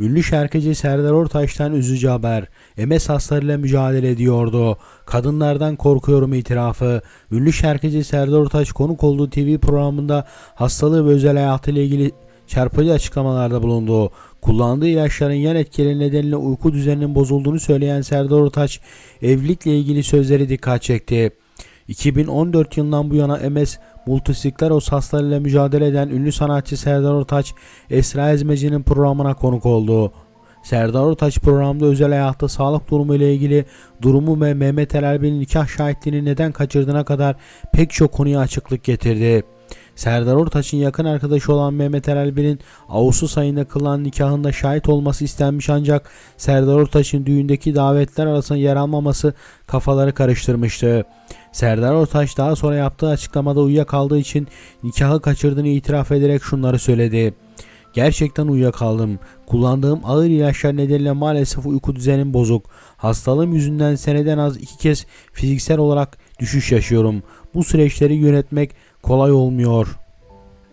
Ünlü şarkıcı Serdar Ortaç'tan üzücü haber. MS hastalarıyla mücadele ediyordu. Kadınlardan korkuyorum itirafı. Ünlü şarkıcı Serdar Ortaç konuk olduğu TV programında hastalığı ve özel hayatıyla ilgili çarpıcı açıklamalarda bulundu. Kullandığı ilaçların yan etkileri nedeniyle uyku düzeninin bozulduğunu söyleyen Serdar Ortaç, evlilikle ilgili sözleri dikkat çekti. 2014 yılından bu yana MS multisikleroz hastalığıyla mücadele eden ünlü sanatçı Serdar Ortaç, Esra Ezmeci'nin programına konuk oldu. Serdar Ortaç programda özel hayatta sağlık durumu ile ilgili durumu ve Mehmet Erbil'in nikah şahitliğini neden kaçırdığına kadar pek çok konuya açıklık getirdi. Serdar Ortaç'ın yakın arkadaşı olan Mehmet Erelbil'in Ağustos ayında kılınan nikahında şahit olması istenmiş ancak Serdar Ortaç'ın düğündeki davetler arasında yer almaması kafaları karıştırmıştı. Serdar Ortaç daha sonra yaptığı açıklamada uyuyakaldığı için nikahı kaçırdığını itiraf ederek şunları söyledi. Gerçekten uyuyakaldım. Kullandığım ağır ilaçlar nedeniyle maalesef uyku düzenim bozuk. Hastalığım yüzünden seneden az iki kez fiziksel olarak düşüş yaşıyorum. Bu süreçleri yönetmek kolay olmuyor.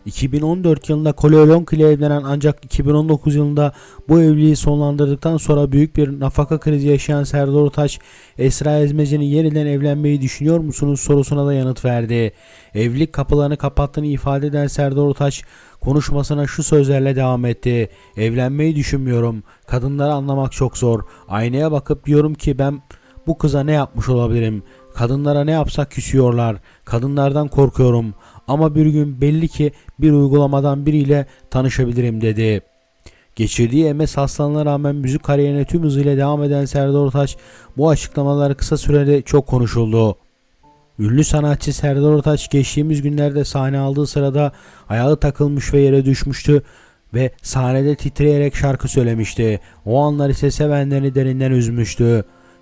2014 yılında Koleolonk ile evlenen ancak 2019 yılında bu evliliği sonlandırdıktan sonra büyük bir nafaka krizi yaşayan Serdar Ortaç, Esra Ezmeci'nin yeniden evlenmeyi düşünüyor musunuz sorusuna da yanıt verdi. Evlilik kapılarını kapattığını ifade eden Serdar Ortaç konuşmasına şu sözlerle devam etti. Evlenmeyi düşünmüyorum. Kadınları anlamak çok zor. Aynaya bakıp diyorum ki ben bu kıza ne yapmış olabilirim? Kadınlara ne yapsak küsüyorlar. Kadınlardan korkuyorum. Ama bir gün belli ki bir uygulamadan biriyle tanışabilirim dedi. Geçirdiği MS hastalığına rağmen müzik kariyerine tüm hızıyla devam eden Serdar Ortaç bu açıklamalar kısa sürede çok konuşuldu. Ünlü sanatçı Serdar Ortaç geçtiğimiz günlerde sahne aldığı sırada ayağı takılmış ve yere düşmüştü ve sahnede titreyerek şarkı söylemişti. O anlar ise sevenlerini derinden üzmüştü.